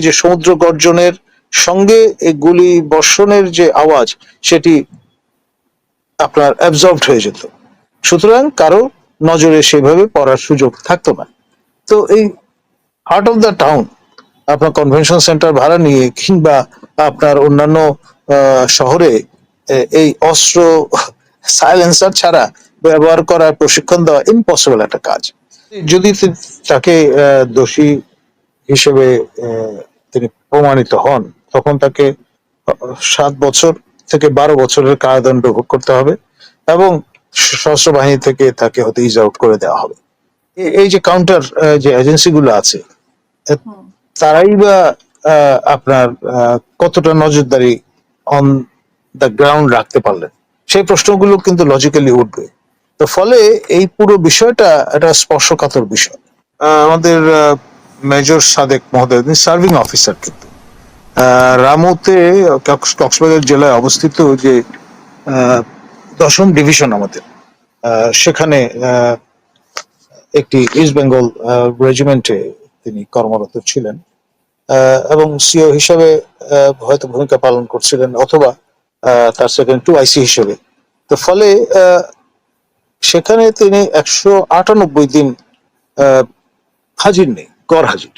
এই যে সমুদ্র গর্জনের সঙ্গে এই গুলি বর্ষণের যে আওয়াজ, সেটি আপনার অ্যাবজর্বড হয়ে যেত। সুতরাং কারও নজরে সেভাবে পড়ার সুযোগ থাকতো না। তো এই হার্ট অফ দ্য টাউন আপনার কনভেনশন সেন্টার ভাড়া নিয়ে কিংবা আপনার অন্যান্য শহরে এই অস্ত্র সাইলেন্সার ছাড়া ব্যবহার করার প্রশিক্ষণ দেওয়া ইম্পসিবল একটা কাজ। যদি তাকে দোষী হিসেবে তিনি প্রমাণিত হন তখন তাকে সাত বছর থেকে বারো বছরের কারাদণ্ড ভোগ করতে হবে এবং সশস্ত্র বাহিনী থেকে তাকে হয়তো ইজ আউট করে দেওয়া হবে। এই যে কাউন্টার যে এজেন্সি গুলো আছে তারাই বা আপনার কতটা নজরদারি অন দ্য গ্রাউন্ড রাখতে পারলেন? সেই প্রশ্নগুলো কিন্তু লজিক্যালি উঠবে। তো ফলে এই পুরো বিষয়টা একটা স্পর্শকাতর বিষয়। আহ, আমাদের মেজর সাদেক মহোদয়, তিনি সার্ভিং অফিসার কিন্তু। রামুতে কক্স- কক্সবাজার জেলায় অবস্থিত যে দশম ডিভিশন আমাদের সেখানে একটি ইস্ট বেঙ্গল রেজিমেন্টে তিনি কর্মরত ছিলেন। এবং সিও হিসাবে হয়তো ভূমিকা পালন করছিলেন অথবা তার সেকেন্ড টু আইসি হিসেবে। তো ফলে সেখানে তিনি একশো আটানব্বই দিন হাজির নেই। গড় হাজির।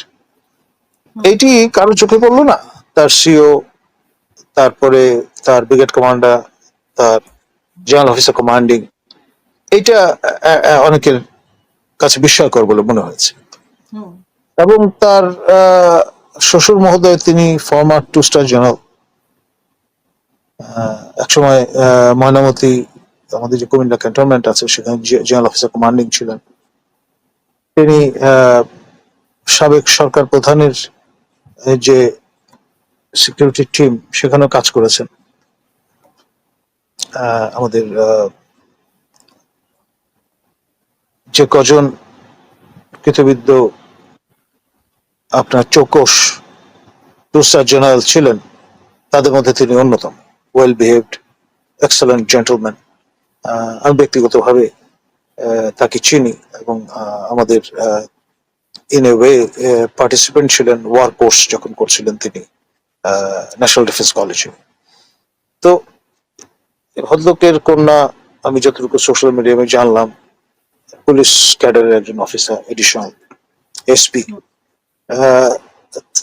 এইটি কারও চোখে পড়ল না। তার সিও তারপরে তার ব্রিগেড কমান্ডার তার জেনারেল অফিসার কমান্ডিং। এটা অনেকের কাছে বিস্ময়কর বলে মনে হয়েছে। এবং তার শ্বশুর মহোদয় তিনি ফর্মার টু স্টার জেনারেল একসময় আহ, ময়নামতি আমাদের যে কুমিল্লা ক্যান্টনমেন্ট আছে সেখানে জেনারেল অফিসার কমান্ডিং ছিলেন। তিনি আহ, সাবেক সরকার প্রধানের যে সিকিউরিটি টিম সেখানেও কাজ করেছেন। আমাদের যে কজন কৃতবিদ্য আপনার চৌকস টু স্টার জেনারেল ছিলেন, তাদের মধ্যে তিনি অন্যতম। ওয়েল বিহেভড এক্সেলেন্ট জেন্টলম্যান আমি ব্যক্তিগতভাবে তাকে চিনি এবং আমাদের ইন এ ওয়ে পার্টিসিপেন্ট ছিলেন ওয়ার কোর্স যখন করছিলেন তিনি ন্যাশনাল ডিফেন্স কলেজে তো ভদ্রলোকের কন্যা, আমি যতটুকু সোশ্যাল মিডিয়ামে জানলাম, পুলিশ ক্যাডারের একজন অফিসার এডিশনাল এসপি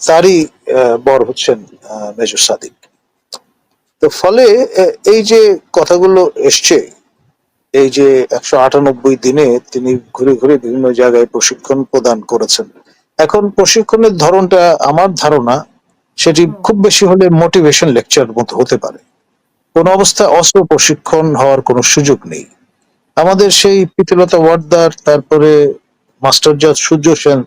তারই বর হচ্ছেন মেজর সাদিক। তো ফলে এই যে কথাগুলো এসছে এই যে একশো আটানব্বই দিনে তিনি ঘুরে ঘুরে বিভিন্ন জায়গায় প্রশিক্ষণ প্রদান করেছেন। এখন প্রশিক্ষণের ধরনটা আমার ধারণা সেটি খুব বেশি হলে মোটিভেশন লেকচার মতো হতে পারে। কোন অবস্থায় অস্ত্র প্রশিক্ষণ হওয়ার কোনো সুযোগ নেই। আমাদের সেই প্রীতিলতা ওয়ার্দার তারপরে মাস্টারজাত সূর্য সেন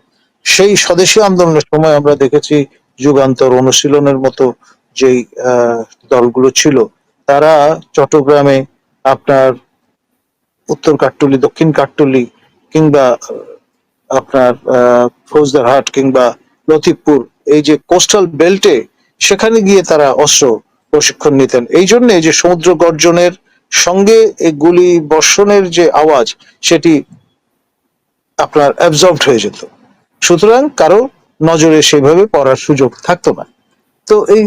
সেই স্বদেশী আন্দোলনের সময় আমরা দেখেছি যুগান্তর অনুশীলনের মতো যেই আহ, দলগুলো ছিল তারা চট্টগ্রামে আপনার উত্তর দক্ষিণ কাট্টুলি, কিংবা আপনার ফৌজদারহাট কিংবা লতিফপুর, এই যে কোস্টাল বেল্টে সেখানে গিয়ে তারা অস্ত্র প্রশিক্ষণ নিতেন। এই জন্য যে সমুদ্র গর্জনের সঙ্গে এই গুলি বর্ষণের যে আওয়াজ, সেটি আপনার অ্যাবজর্বড হয়ে যেত। সুতরাং কারও নজরে সেভাবে পড়ার সুযোগ থাকতো না। তো এই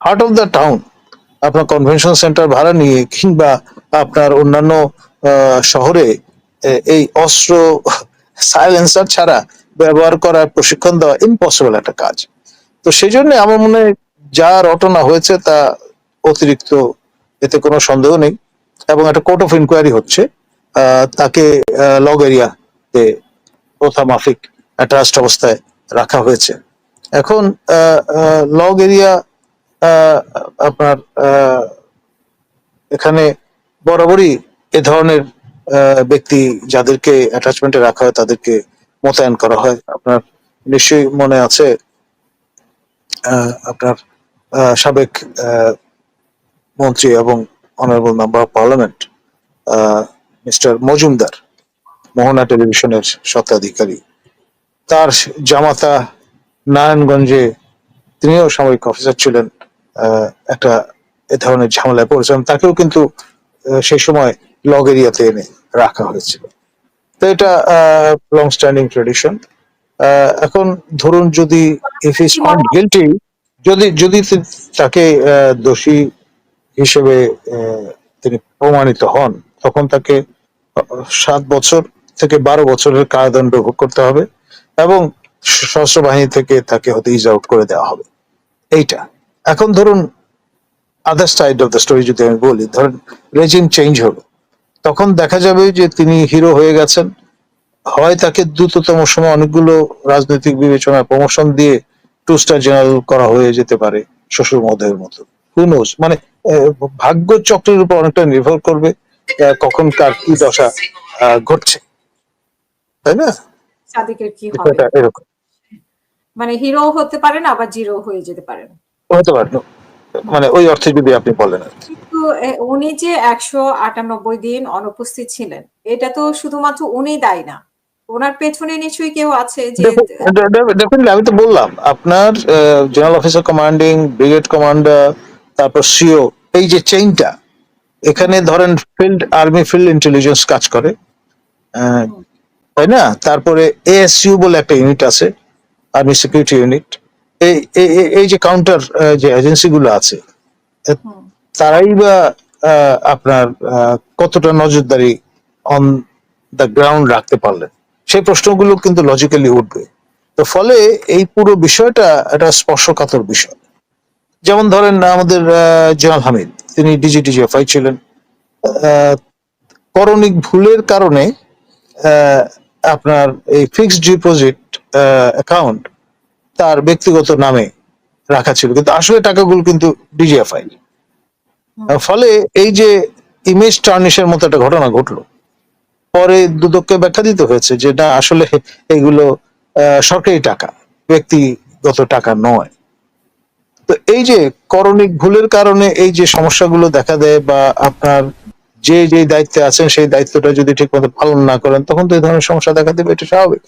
হার্ট অফ দ্য টাউন আপনার কনভেনশন সেন্টার ভাড়া নিয়ে কিংবা আপনার অন্যান্য শহরে এই অস্ত্র সাইলেন্সার ছাড়া ব্যবহার করার প্রশিক্ষণ দেওয়া ইম্পসিবল একটা কাজ। তো সেই জন্য আমার মনে যা রটনা হয়েছে তা অতিরিক্ত এতে কোনো সন্দেহ নেই এবং একটা কোর্ট অফ ইনকোয়ারি হচ্ছে তাকে লগ এরিয়াতে প্রথা মাফিক ট্রাস্ট অবস্থায় রাখা হয়েছে। এখন লগ এরিয়া আপনার এখানে বরাবরই এ ধরনের ব্যক্তি যাদেরকে অ্যাটাচমেন্টে রাখা হয়, তাদেরকে মোতায়েন করা হয়। আপনার নিশ্চয়ই মনে আছে আপনার সাবেক মন্ত্রী এবং honourable member of parliament mister Majumdar, Mohona টেলিভিশনের স্বত্বাধিকারী। তার জামাতা নারায়ণগঞ্জে তিনিও সামরিক অফিসার ছিলেন একটা এ ধরনের ঝামেলায় পড়েছেন। তাকেও কিন্তু সেই সময় লগ এরিয়াতে এনে রাখা হয়েছিল। তো এটা লং স্ট্যান্ডিং ট্রেডিশন এখন ধরুন যদি ইফ ইজ ফাউন্ড গিলটি যদি যদি তাকে দোষী হিসেবে তিনি প্রমাণিত হন, তখন তাকে সাত বছর থেকে বারো বছরের কারাদণ্ড ভোগ করতে হবে এবং সশস্ত্র বাহিনী থেকে তাকে হয়তো ইজ আউট করে দেওয়া হবে। এইটা। এখন ধরুন other side of the story যদি আমি বলি, ধরুন রেজিম চেঞ্জ হলো। তখন দেখা যাবে যে তিনি হিরো হয়ে গেছেন। হয় তাকে দ্রুততম সময় অনেকগুলো রাজনৈতিক বিবেচনায় প্রমোশন দিয়ে টু স্টার জেনারেল করা হয়ে যেতে পারে শ্বশুর মহোদয়ের মতো। হুনোস মানে ভাগ্য চক্রের উপর অনেকটা নির্ভর করবে কখন কার কি দশা আহ, ঘটছে। তাই না? সাদিকের কি হবে? এরকম। মানে হিরো হতে পারেন আবার জিরো হয়ে যেতে পারেন হতে পারে মানে ওই অর্থে যদি আপনি বলেন আর কি। উনি যে একশো আটানব্বই দিন অনুপস্থিত ছিলেন এটা তো শুধুমাত্র উনি দায়ী না। ওনার পেছনে নিশ্চয়ই কেউ আছে যে ডেফিনেটলি আমি তো বললাম আপনার general officer commanding brigade commander তারপর সিও এই যে চেইনটা এখানে ধরেন ফিল্ড আর্মি ফিল্ড ইন্টেলিজেন্স কাজ করে তাই না? তারপরে এএসইউ বলে একটা ইউনিট আছে আর্মি সিকিউরিটি ইউনিট এই এই- এই- এই যে কাউন্টার যে এজেন্সি গুলো আছে তারাই বা আপনার কতটা নজরদারি অন দ্য গ্রাউন্ড রাখতে পারলেন? সেই প্রশ্নগুলো কিন্তু লজিক্যালি উঠবে। তো ফলে এই পুরো বিষয়টা একটা স্পর্শকাতর বিষয়। যেমন ধরেন আমাদের জেনারেল হামিদ তিনি ডিজিটিজিএফআই ছিলেন। আহ, করণিক ভুলের কারণে আহ, আপনার এই ফিক্সড ডিপোজিট অ্যাকাউন্ট তার ব্যক্তিগত নামে রাখা ছিল। কিন্তু আসলে টাকাগুলো কিন্তু ডিজিএফআই। ফলে এই যে ইমেজ টার্নিশের মতো একটা ঘটনা ঘটলো পরে দুদককে ব্যাখ্যা দিতে হয়েছে যে না আসলে এগুলো সরকারি টাকা ব্যক্তিগত টাকা নয়। তো এই যে করণিক ভুলের কারণে এই যে সমস্যাগুলো দেখা দেয় বা আপনার যে যে দায়িত্বে আছেন সেই দায়িত্বটা যদি ঠিক মতো পালন না করেন তখন তো এই ধরনের সমস্যা দেখা দেবে এটা স্বাভাবিক।